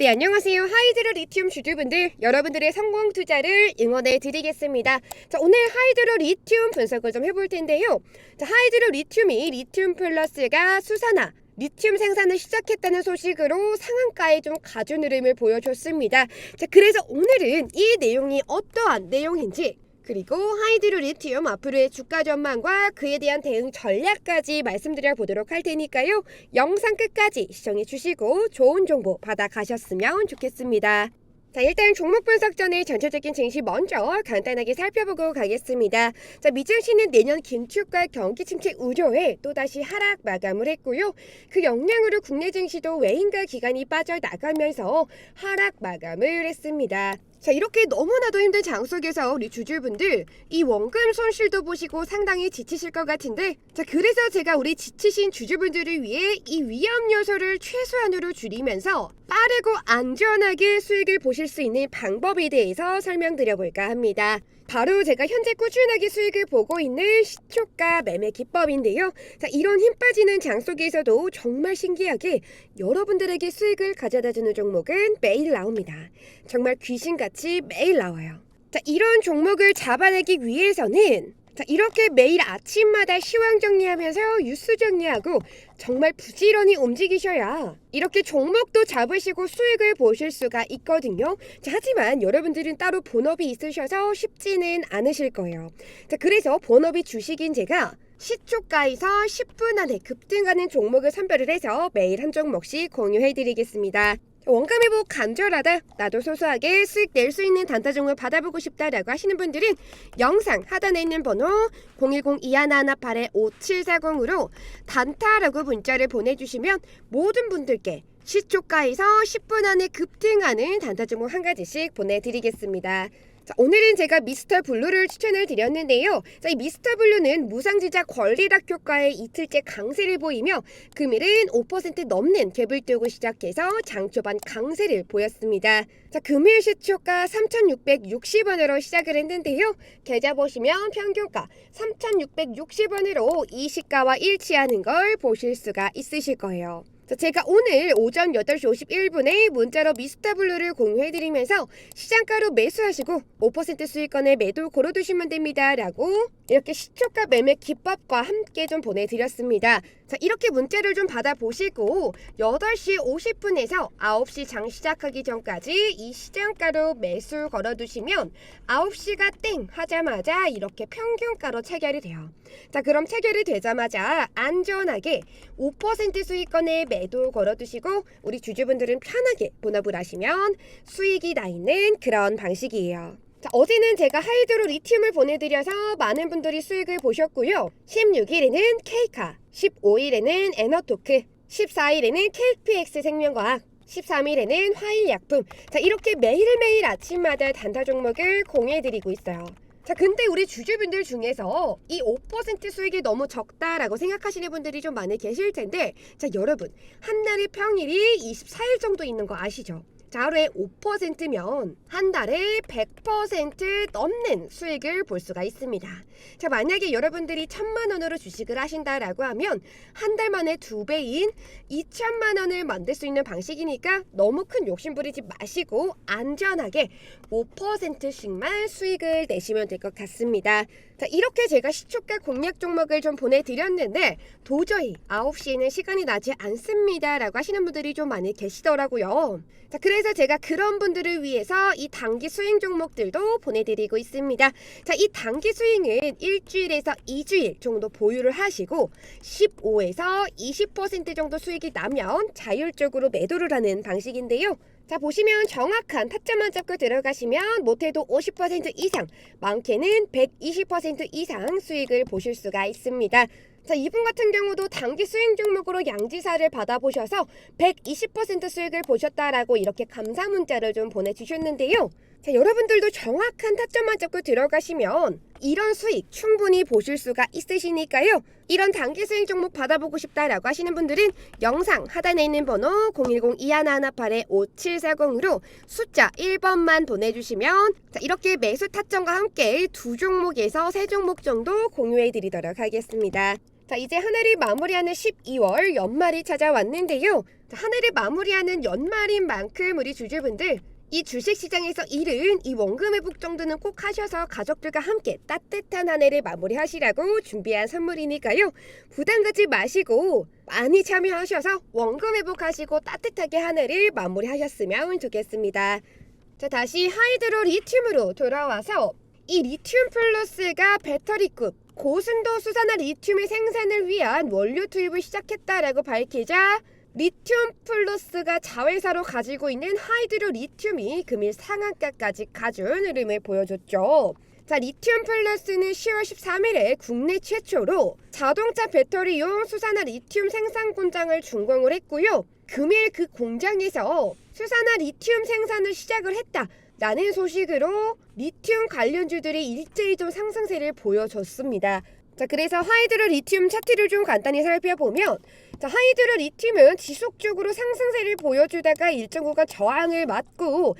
네, 안녕하세요. 하이드로 리튬 주주분들, 여러분들의 성공 투자를 응원해 드리겠습니다. 자, 오늘 하이드로 리튬 분석을 좀 해볼 텐데요. 자, 하이드로 리튬이 리튬 플러스가 수산화, 리튬 생산을 시작했다는 소식으로 상한가에 좀 가준 흐름을 보여줬습니다. 자, 그래서 오늘은 이 내용이 어떠한 내용인지 그리고 하이드로 리튬 앞으로의 주가 전망과 그에 대한 대응 전략까지 말씀드려 보도록 할 테니까요. 영상 끝까지 시청해 주시고 좋은 정보 받아 가셨으면 좋겠습니다. 자, 일단 종목 분석 전에 전체적인 증시 먼저 간단하게 살펴보고 가겠습니다. 자, 미증시는 내년 긴축과 경기 침체 우려에 또다시 하락 마감을 했고요. 그 영향으로 국내 증시도 외인가 기간이 빠져나가면서 하락 마감을 했습니다. 자 이렇게 너무나도 힘든 장 속에서 우리 주주분들 이 원금 손실도 보시고 상당히 지치실 것 같은데 자 그래서 제가 우리 지치신 주주분들을 위해 이 위험 요소를 최소한으로 줄이면서 빠르고 안전하게 수익을 보실 수 있는 방법에 대해서 설명드려 볼까 합니다. 바로 제가 현재 꾸준하게 수익을 보고 있는 시초가 매매 기법인데요. 자, 이런 힘 빠지는 장 속에서도 정말 신기하게 여러분들에게 수익을 가져다 주는 종목은 매일 나옵니다. 정말 귀신같이 매일 나와요. 자, 이런 종목을 잡아내기 위해서는 자, 이렇게 매일 아침마다 시황 정리하면서 뉴스 정리하고 정말 부지런히 움직이셔야 이렇게 종목도 잡으시고 수익을 보실 수가 있거든요. 자, 하지만 여러분들은 따로 본업이 있으셔서 쉽지는 않으실 거예요. 자, 그래서 본업이 주식인 제가 시초가에서 10분 안에 급등하는 종목을 선별을 해서 매일 한 종목씩 공유해 드리겠습니다. 원가 회복 간절하다. 나도 소소하게 수익 낼 수 있는 단타 종목 받아보고 싶다라고 하시는 분들은 영상 하단에 있는 번호 010-2118-5740으로 단타라고 문자를 보내주시면 모든 분들께 시초가에서 10분 안에 급등하는 단타 종목 한 가지씩 보내드리겠습니다. 자, 오늘은 제가 미스터 블루를 추천을 드렸는데요. 자, 이 미스터 블루는 무상지자 권리락 효과의 이틀째 강세를 보이며 금일은 5% 넘는 갭을 뚫고 시작해서 장 초반 강세를 보였습니다. 자, 금일 시초가 3,660원으로 시작을 했는데요. 계좌 보시면 평균가 3,660원으로 이 시가와 일치하는 걸 보실 수가 있으실 거예요. 자, 제가 오늘 오전 8시 51분에 문자로 미스터블루를 공유해드리면서 시장가로 매수하시고 5% 수익권에 매도 걸어두시면 됩니다. 라고 이렇게 시초가 매매 기법과 함께 좀 보내드렸습니다. 자, 이렇게 문자를 좀 받아보시고 8시 50분에서 9시 장 시작하기 전까지 이 시장가로 매수 걸어두시면 9시가 땡 하자마자 이렇게 평균가로 체결이 돼요. 자, 그럼 체결이 되자마자 안전하게 5% 수익권에 매도 걸어두시고 우리 주주분들은 편하게 본업을 하시면 수익이 나 있는 그런 방식이에요. 자, 어제는 제가 하이드로 리튬을 보내드려서 많은 분들이 수익을 보셨고요. 16일에는 케이카, 15일에는 에너토크, 14일에는 KPX 생명과학, 13일에는 화일약품. 자, 이렇게 매일매일 아침마다 단타 종목을 공유해드리고 있어요. 자, 근데 우리 주주분들 중에서 이 5% 수익이 너무 적다라고 생각하시는 분들이 좀 많이 계실 텐데, 자, 여러분, 한 달의 평일이 24일 정도 있는 거 아시죠? 자, 하루에 5%면 한 달에 100% 넘는 수익을 볼 수가 있습니다. 자, 만약에 여러분들이 천만 원으로 주식을 하신다라고 하면 한 달 만에 두 배인 2천만 원을 만들 수 있는 방식이니까 너무 큰 욕심 부리지 마시고 안전하게 5%씩만 수익을 내시면 될 것 같습니다. 자, 이렇게 제가 시초가 공략 종목을 좀 보내드렸는데 도저히 9시에는 시간이 나지 않습니다라고 하시는 분들이 좀 많이 계시더라고요. 자, 그래서 제가 그런 분들을 위해서 이 단기 수익 종목들도 보내드리고 있습니다. 자, 이 단기 수익은 일주일에서 2주일 정도 보유를 하시고 15에서 20% 정도 수익이 나면 자율적으로 매도를 하는 방식인데요. 자 보시면 정확한 타점만 잡고 들어가시면 못해도 50% 이상 많게는 120% 이상 수익을 보실 수가 있습니다. 자 이분 같은 경우도 단기 수익 종목으로 양지사를 받아보셔서 120% 수익을 보셨다라고 이렇게 감사 문자를 좀 보내주셨는데요. 자 여러분들도 정확한 타점만 잡고 들어가시면 이런 수익 충분히 보실 수가 있으시니까요. 이런 단기 수익 종목 받아보고 싶다라고 하시는 분들은 영상 하단에 있는 번호 010-2118-5740으로 숫자 1번만 보내주시면 자, 이렇게 매수 타점과 함께 두 종목에서 세 종목 정도 공유해 드리도록 하겠습니다. 자 이제 하나를 마무리하는 12월 연말이 찾아왔는데요. 자, 한 해를 마무리하는 연말인 만큼 우리 주주분들 이 주식시장에서 일은 이 원금 회복 정도는 꼭 하셔서 가족들과 함께 따뜻한 한 해를 마무리하시라고 준비한 선물이니까요. 부담 갖지 마시고 많이 참여하셔서 원금 회복하시고 따뜻하게 한 해를 마무리하셨으면 좋겠습니다. 자 다시 하이드로 리튬으로 돌아와서 이 리튬 플러스가 배터리급 고순도 수산화 리튬의 생산을 위한 원료 투입을 시작했다라고 밝히자 리튬 플러스가 자회사로 가지고 있는 하이드로 리튬이 금일 상한가까지 가준 흐름을 보여줬죠. 자, 리튬 플러스는 10월 13일에 국내 최초로 자동차 배터리용 수산화 리튬 생산 공장을 준공을 했고요. 금일 그 공장에서 수산화 리튬 생산을 시작을 했다. 라는 소식으로 리튬 관련주들이 일제히 좀 상승세를 보여줬습니다. 자, 그래서 하이드로 리튬 차트를 좀 간단히 살펴보면 자, 하이드로 리튬은 지속적으로 상승세를 보여주다가 일정 구간 저항을 맞고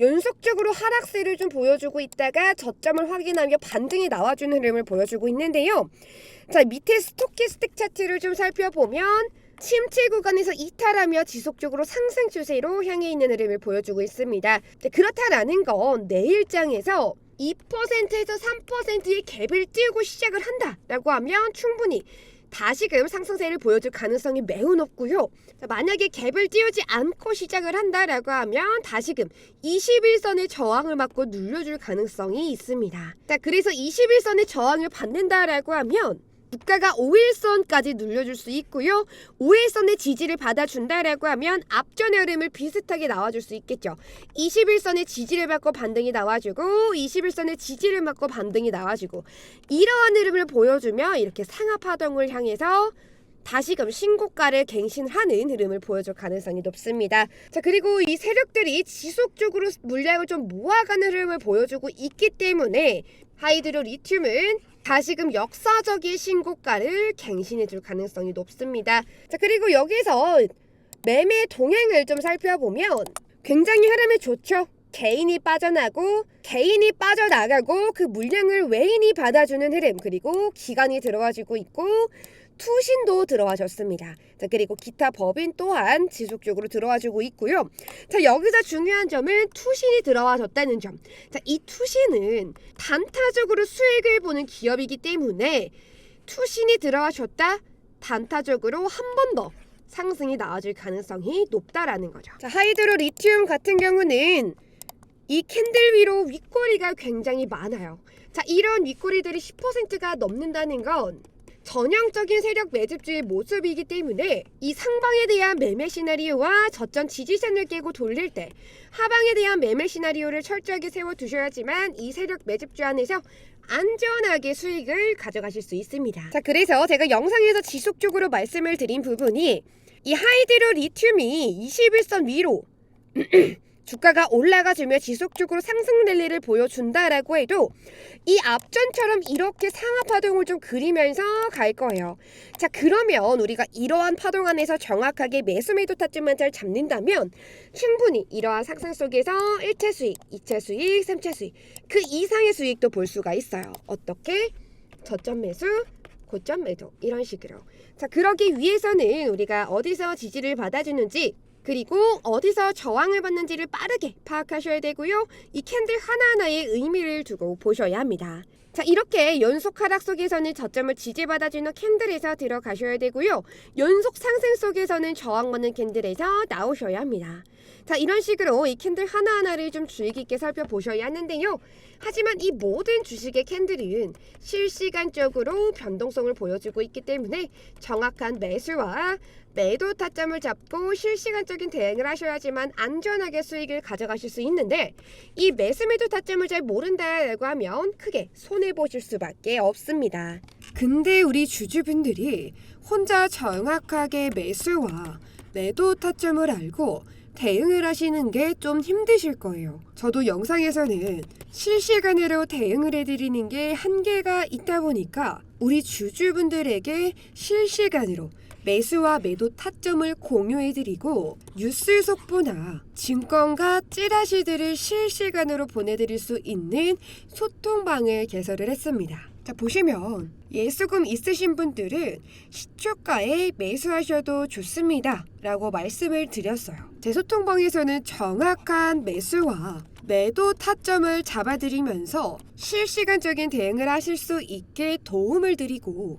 연속적으로 하락세를 좀 보여주고 있다가 저점을 확인하며 반등이 나와주는 흐름을 보여주고 있는데요. 자, 밑에 스토키스틱 차트를 좀 살펴보면 침체 구간에서 이탈하며 지속적으로 상승 추세로 향해 있는 흐름을 보여주고 있습니다. 네, 그렇다라는 건 내일장에서 2%에서 3%의 갭을 띄우고 시작을 한다라고 하면 충분히 다시금 상승세를 보여줄 가능성이 매우 높고요. 자, 만약에 갭을 띄우지 않고 시작을 한다라고 하면 다시금 21선의 저항을 맞고 눌려줄 가능성이 있습니다. 자, 그래서 21선의 저항을 받는다라고 하면 주가가 5일선까지 눌려줄 수 있고요. 5일선의 지지를 받아준다라고 하면 앞전의 흐름을 비슷하게 나와줄 수 있겠죠. 21선의 지지를 받고 반등이 나와주고 21선의 지지를 받고 반등이 나와주고 이러한 흐름을 보여주며 이렇게 상하 파동을 향해서 다시금 신고가를 갱신하는 흐름을 보여줄 가능성이 높습니다. 자 그리고 이 세력들이 지속적으로 물량을 좀 모아가는 흐름을 보여주고 있기 때문에 하이드로 리튬은 다시금 역사적인 신고가를 갱신해 줄 가능성이 높습니다. 자 그리고 여기서 매매 동행을 좀 살펴보면 굉장히 흐름이 좋죠. 개인이 빠져나고 개인이 빠져나가고 그 물량을 외인이 받아주는 흐름 그리고 기간이 들어와지고 있고 투신도 들어와줬습니다. 자 그리고 기타 법인 또한 지속적으로 들어와주고 있고요. 자 여기서 중요한 점은 투신이 들어와줬다는 점. 자 이 투신은 단타적으로 수익을 보는 기업이기 때문에 투신이 들어와줬다 단타적으로 한 번 더 상승이 나와줄 가능성이 높다라는 거죠. 자 하이드로 리튬 같은 경우는 이 캔들 위로 윗꼬리가 굉장히 많아요. 자 이런 윗꼬리들이 10%가 넘는다는 건 전형적인 세력 매집주의 모습이기 때문에 이 상방에 대한 매매 시나리오와 저점 지지선을 깨고 돌릴 때 하방에 대한 매매 시나리오를 철저하게 세워 두셔야지만 이 세력 매집주 안에서 안전하게 수익을 가져가실 수 있습니다. 자, 그래서 제가 영상에서 지속적으로 말씀을 드린 부분이 이 하이드로 리튬이 21선 위로 주가가 올라가주며 지속적으로 상승 랠리를 보여준다라고 해도 이 앞전처럼 이렇게 상하 파동을 좀 그리면서 갈 거예요. 자 그러면 우리가 이러한 파동 안에서 정확하게 매수 매도 타점만 잘 잡는다면 충분히 이러한 상승 속에서 1차 수익, 2차 수익, 3차 수익 그 이상의 수익도 볼 수가 있어요. 어떻게? 저점 매수, 고점 매도 이런 식으로. 자 그러기 위해서는 우리가 어디서 지지를 받아주는지 그리고 어디서 저항을 받는지를 빠르게 파악하셔야 되고요. 이 캔들 하나하나에 의미를 두고 보셔야 합니다. 자 이렇게 연속 하락 속에서는 저점을 지지받아주는 캔들에서 들어가셔야 되고요. 연속 상승 속에서는 저항받는 캔들에서 나오셔야 합니다. 자 이런 식으로 이 캔들 하나하나를 좀 주의 깊게 살펴보셔야 하는데요. 하지만 이 모든 주식의 캔들은 실시간적으로 변동성을 보여주고 있기 때문에 정확한 매수와 매도 타점을 잡고 실시간적인 대응을 하셔야지만 안전하게 수익을 가져가실 수 있는데 이 매수 매도 타점을 잘 모른다라고 하면 크게 손해 보실 수밖에 없습니다. 근데 우리 주주분들이 혼자 정확하게 매수와 매도 타점을 알고 대응을 하시는 게 좀 힘드실 거예요. 저도 영상에서는 실시간으로 대응을 해드리는 게 한계가 있다 보니까 우리 주주분들에게 실시간으로 매수와 매도 타점을 공유해드리고 뉴스 속보나 증권과 찌라시들을 실시간으로 보내드릴 수 있는 소통방을 개설을 했습니다. 자 보시면 예수금 있으신 분들은 시초가에 매수하셔도 좋습니다. 라고 말씀을 드렸어요. 제 소통방에서는 정확한 매수와 매도 타점을 잡아드리면서 실시간적인 대응을 하실 수 있게 도움을 드리고